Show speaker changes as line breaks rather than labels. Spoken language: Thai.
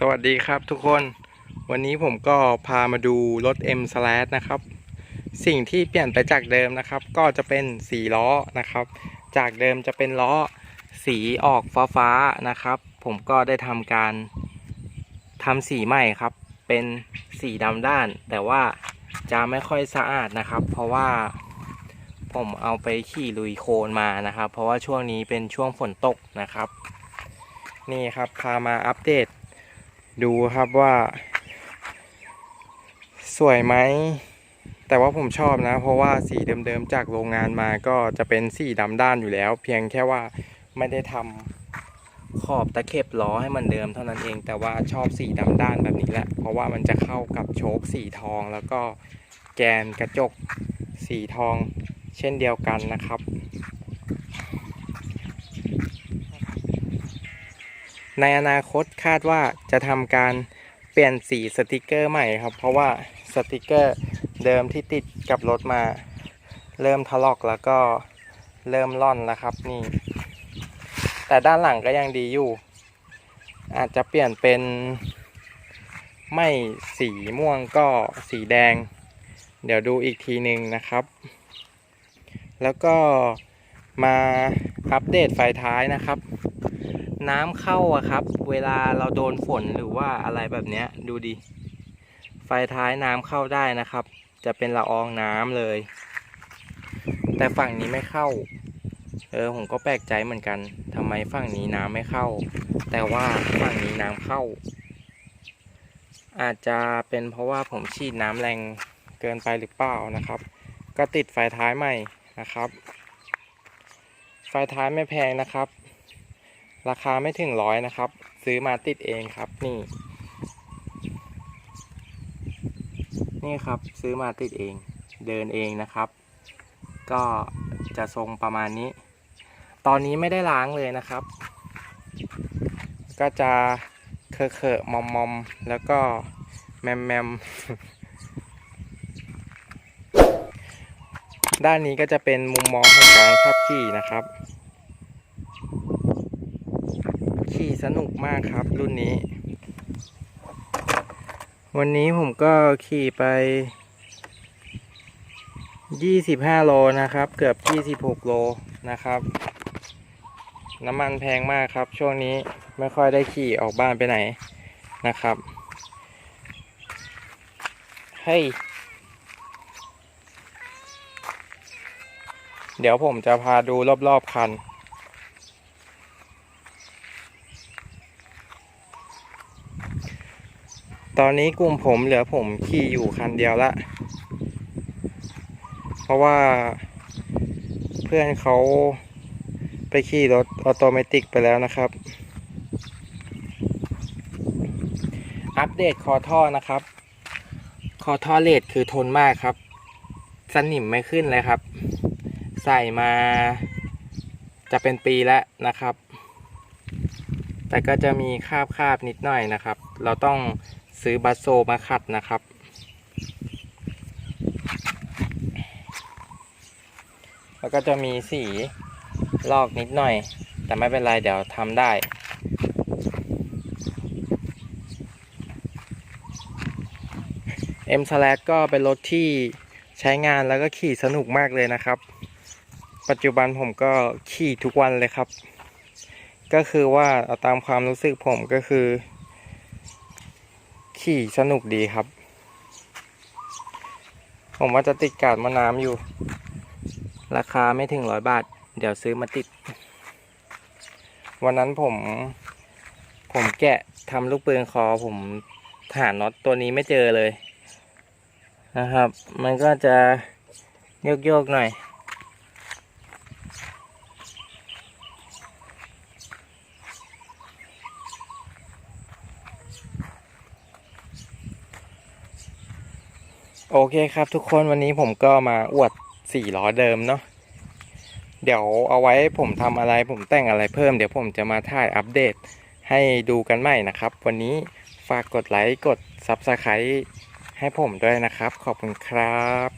สวัสดีครับทุกคนวันนี้ผมก็พามาดูรถ M Slash นะครับ สิ่งที่เปลี่ยนไปจากเดิมนะครับ ก็จะเป็นสีล้อนะครับ จากเดิมจะเป็นล้อสีออกฟ้าฟ้าๆนะครับ ผมก็ได้ทำการทำสีใหม่ครับ เป็นสีดำด้าน แต่ว่าจะไม่ค่อยสะอาดนะครับ เพราะว่าผมเอาไปขี่ลุยโคลนมานะครับ เพราะว่าช่วงนี้เป็นช่วงฝนตกนะครับ นี่ครับพามาอัปเดต ดูครับว่า สวยไหม แต่ว่าผมชอบนะ เพราะว่าสีเดิมๆจากโรงงานมาก็จะเป็นสีดำด้านอยู่แล้ว เพียงแค่ว่าไม่ได้ทำขอบตะเข็บล้อให้มันเดิมเท่านั้นเอง แต่ว่าชอบสีดำด้านแบบนี้แหละ เพราะว่ามันจะเข้ากับโชคสีทองแล้วก็แกนกระจกสีทองเช่นเดียวกันนะครับ ในอนาคตคาดว่าจะทำการเปลี่ยนสีสติกเกอร์ใหม่ครับ เพราะว่าสติกเกอร์เดิมที่ติดกับรถมา เริ่มถลอกแล้วก็เริ่มล่อนแล้วครับนี่ แต่ด้านหลังก็ยังดีอยู่ อาจจะเปลี่ยนเป็น ไม่สีม่วงก็สีแดง เดี๋ยวดูอีกทีหนึ่งนะครับ แล้วก็มาอัปเดตไฟท้ายนะครับ น้ำเข้าอะครับ เวลาเราโดนฝนหรือว่าอะไรแบบเนี้ย ดูดิ ไฟท้ายน้ำเข้าได้นะครับ จะเป็นละอองน้ำเลย แต่ฝั่งนี้ไม่เข้า เออผมก็แปลกใจเหมือนกันทำไมฝั่งนี้น้ำไม่เข้า แต่ว่าฝั่งนี้น้ำเข้า อาจจะเป็นเพราะว่าผมฉีดน้ำแรงเกินไปหรือเปล่านะครับ ก็ติดไฟท้ายใหม่นะครับ ไฟท้ายไม่แพงนะครับ ราคาไม่ถึงร้อยนะครับ ซื้อมาติดเองครับนี่ นี่ครับซื้อมาติดเอง เดินเองนะครับ ก็จะทรงประมาณนี้ ตอนนี้ไม่ได้ล้างเลยนะครับ ก็จะเคอะเอะมอมมอมๆแล้วก็แมมแมมด้านนี้ก็จะเป็นมุมมองของการขับขี่นะครับ ขี่สนุกมากครับ รุ่นนี้ วันนี้ผมก็ขี่ไป 25 โลนะครับ เกือบ 26 โลนะครับ น้ำมันแพงมากครับ ช่วงนี้ไม่ค่อยได้ขี่ออกบ้านไปไหนนะครับเฮ้ยเดี๋ยวผมจะพาดูรอบๆคัน ตอนนี้กลุ่มผมเหลือผมขี่อยู่คันเดียวละ เพราะว่าเพื่อนเขาไปขี่รถออโตเมติกไปแล้วนะครับ อัปเดตคอท่อนะครับ คอท่อเลดคือทนมากครับ สนิมไม่ขึ้นเลยครับ ใส่มาจะเป็นปีแล้วนะครับ แต่ก็จะมีคาบคาบนิดหน่อยนะครับ เราต้อง ซื้อบัสโซมาขัดนะครับ แล้วก็จะมีสีลอกนิดหน่อย แต่ไม่เป็นไรเดี๋ยวทำได้ M Slash ก็เป็นรถที่ใช้งานแล้วก็ขี่สนุกมากเลยนะครับ ปัจจุบันผมก็ขี่ทุกวันเลยครับ ก็คือว่าเอาตามความรู้สึกผมก็คือ ขี่สนุกดีครับ ผมว่าจะติดกาดมะน้ำอยู่ ราคาไม่ถึงร้อยบาท เดี๋ยวซื้อมาติด วันนั้นผม ผมแกะทำลูกปืนคอผมหาน็อตตัวนี้ไม่เจอเลย นะครับ มันก็จะโยกโยกๆหน่อย โอเคครับทุกคนวันนี้ผมก็มาอวดสี่ล้อเดิมเนาะเดี๋ยวเอาไว้ผมทำอะไรผมแต่งอะไรเพิ่มเดี๋ยวผมจะมาถ่ายอัปเดตให้ดูกันใหม่นะครับ วันนี้ฝากกดไลค์กด s u b สไครต์ให้ผมด้วยนะครับ ขอบคุณครับ